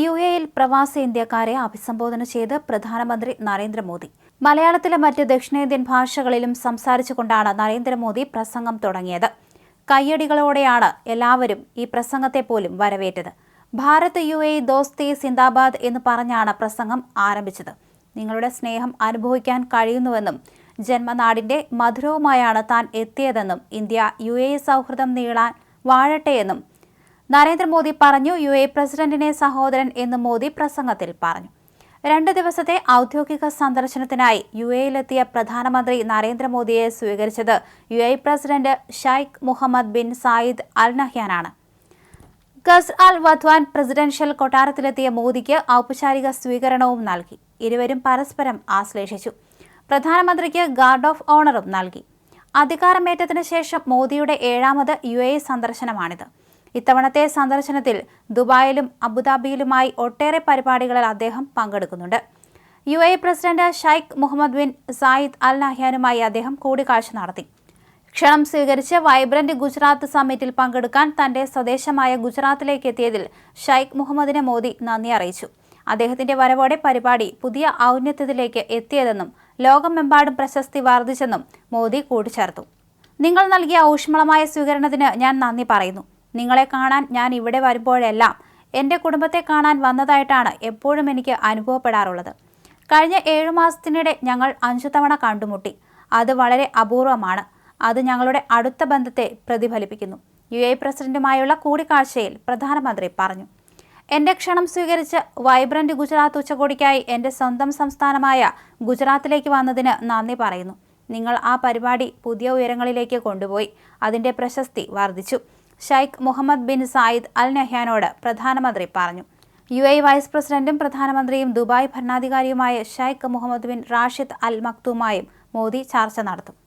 U എയിൽ പ്രവാസി ഇന്ത്യക്കാരെ അഭിസംബോധന ചെയ്ത് പ്രധാനമന്ത്രി നരേന്ദ്രമോദി. മലയാളത്തിലെ മറ്റ് ദക്ഷിണേന്ത്യൻ ഭാഷകളിലും സംസാരിച്ചുകൊണ്ടാണ് നരേന്ദ്രമോദി പ്രസംഗം തുടങ്ങിയത്. കയ്യടികളോടെയാണ് എല്ലാവരും ഈ പ്രസംഗത്തെ പോലും വരവേറ്റത്. ഭാരത് യു എ ദോസ്തി സിന്ദാബാദ് എന്ന് പറഞ്ഞാണ് പ്രസംഗം ആരംഭിച്ചത്. നിങ്ങളുടെ സ്നേഹം അനുഭവിക്കാൻ കഴിയുന്നുവെന്നും ജന്മനാടിന്റെ മധുരവുമായാണ് താൻ എത്തിയതെന്നും ഇന്ത്യ യു എ സൗഹൃദം നീളാൻ വാഴട്ടെയെന്നും നരേന്ദ്രമോദി പറഞ്ഞു യു എ പ്രസിഡന്റിനെ സഹോദരൻ എന്ന് മോദി പ്രസംഗത്തിൽ പറഞ്ഞു. രണ്ട് ദിവസത്തെ ഔദ്യോഗിക സന്ദർശനത്തിനായി യു എയിലെത്തിയ പ്രധാനമന്ത്രി നരേന്ദ്രമോദിയെ സ്വീകരിച്ചത് U A president Sheikh Mohamed bin Zayed Al നഹ്യാനാണ് Qasr Al Watan presidential കൊട്ടാരത്തിലെത്തിയ മോദിക്ക് ഔപചാരിക സ്വീകരണവും നൽകി. ഇരുവരും പരസ്പരം ആശ്ലേഷിച്ചു. പ്രധാനമന്ത്രിക്ക് ഗാർഡ് ഓഫ് ഓണറും നൽകി. അധികാരമേറ്റതിനു ശേഷം മോദിയുടെ ഏഴാമത് യു എ സന്ദർശനമാണിത്. ഇത്തവണത്തെ സന്ദർശനത്തിൽ ദുബായിലും അബുദാബിയിലുമായി ഒട്ടേറെ പരിപാടികളിൽ അദ്ദേഹം പങ്കെടുക്കുന്നുണ്ട്. U A president Sheikh Mohamed bin Zayed Al നഹ്യാനുമായി അദ്ദേഹം കൂടിക്കാഴ്ച നടത്തി. ക്ഷണം സ്വീകരിച്ച് വൈബ്രന്റ് ഗുജറാത്ത് സമ്മിറ്റിൽ പങ്കെടുക്കാൻ തന്റെ സ്വദേശമായ ഗുജറാത്തിലേക്ക് എത്തിയതിൽ ഷൈഖ് മുഹമ്മദിനെ മോദി നന്ദി അറിയിച്ചു. അദ്ദേഹത്തിന്റെ വരവോടെ പരിപാടി പുതിയ ഔന്നത്യത്തിലേക്ക് എത്തിയതെന്നും ലോകമെമ്പാടും പ്രശസ്തി വർദ്ധിച്ചെന്നും മോദി കൂട്ടിച്ചേർത്തു. നിങ്ങൾ നൽകിയ ഊഷ്മളമായ സ്വീകരണത്തിന് ഞാൻ നന്ദി പറയുന്നു. നിങ്ങളെ കാണാൻ ഞാൻ ഇവിടെ വരുമ്പോഴെല്ലാം എന്റെ കുടുംബത്തെ കാണാൻ വന്നതായിട്ടാണ് എപ്പോഴും എനിക്ക് അനുഭവപ്പെടാറുള്ളത്. കഴിഞ്ഞ ഏഴു മാസത്തിനിടെ ഞങ്ങൾ അഞ്ചു തവണ കണ്ടുമുട്ടി. അത് വളരെ അപൂർവമാണ്. അത് ഞങ്ങളുടെ അടുത്ത ബന്ധത്തെ പ്രതിഫലിപ്പിക്കുന്നു. യു എ പ്രസിഡന്റുമായുള്ള കൂടിക്കാഴ്ചയിൽ പ്രധാനമന്ത്രി പറഞ്ഞു. എന്റെ ക്ഷണം സ്വീകരിച്ച് വൈബ്രന്റ് ഗുജറാത്ത് ഉച്ചകോടിക്കായി എന്റെ സ്വന്തം സംസ്ഥാനമായ ഗുജറാത്തിലേക്ക് വന്നതിന് നന്ദി പറയുന്നു. നിങ്ങൾ ആ പരിപാടി പുതിയ ഉയരങ്ങളിലേക്ക് കൊണ്ടുപോയി. അതിന്റെ പ്രശസ്തി വർദ്ധിച്ചു. Sheikh Mohamed bin Zayed Al നഹ്യാനോട് പ്രധാനമന്ത്രി പറഞ്ഞു. യു എ വൈസ് പ്രസിഡന്റും പ്രധാനമന്ത്രിയും Dubai ഭരണാധികാരിയുമായ Sheikh Mohammed bin Rashid Al മക്തുമായും Modi ചർച്ച നടത്തും.